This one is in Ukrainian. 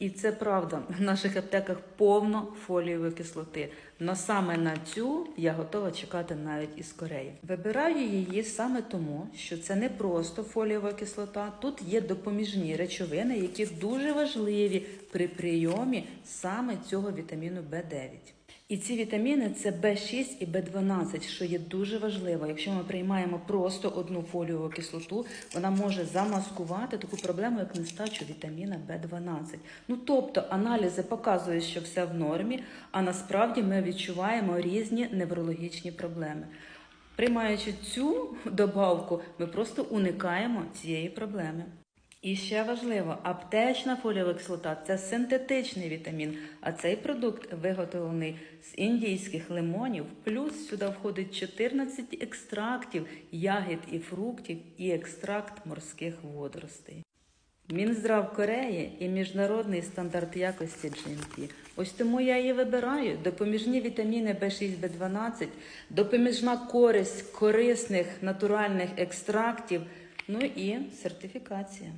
І це правда. В наших аптеках повно фолієвої кислоти. Но саме на цю я готова чекати навіть із Кореї. Вибираю її саме тому, що це не просто фолієва кислота. Тут є допоміжні речовини, які дуже важливі при прийомі саме цього вітаміну В9. І ці вітаміни це В6 і В12, що є дуже важливо. Якщо ми приймаємо просто одну фоліову кислоту, вона може замаскувати таку проблему, як нестачу вітаміна В12. Ну тобто аналізи показують, що все в нормі, а насправді ми відчуваємо різні неврологічні проблеми. Приймаючи цю добавку, ми просто уникаємо цієї проблеми. І ще важливо, аптечна фолієва кислота це синтетичний вітамін, а цей продукт виготовлений з індійських лимонів. Плюс сюди входить 14 екстрактів ягід і фруктів і екстракт морських водоростей. Мінздрав Кореї і міжнародний стандарт якості GMP. Ось тому я її вибираю. Допоміжні вітаміни B6, B12, допоміжна користь корисних натуральних екстрактів, ну і сертифікація.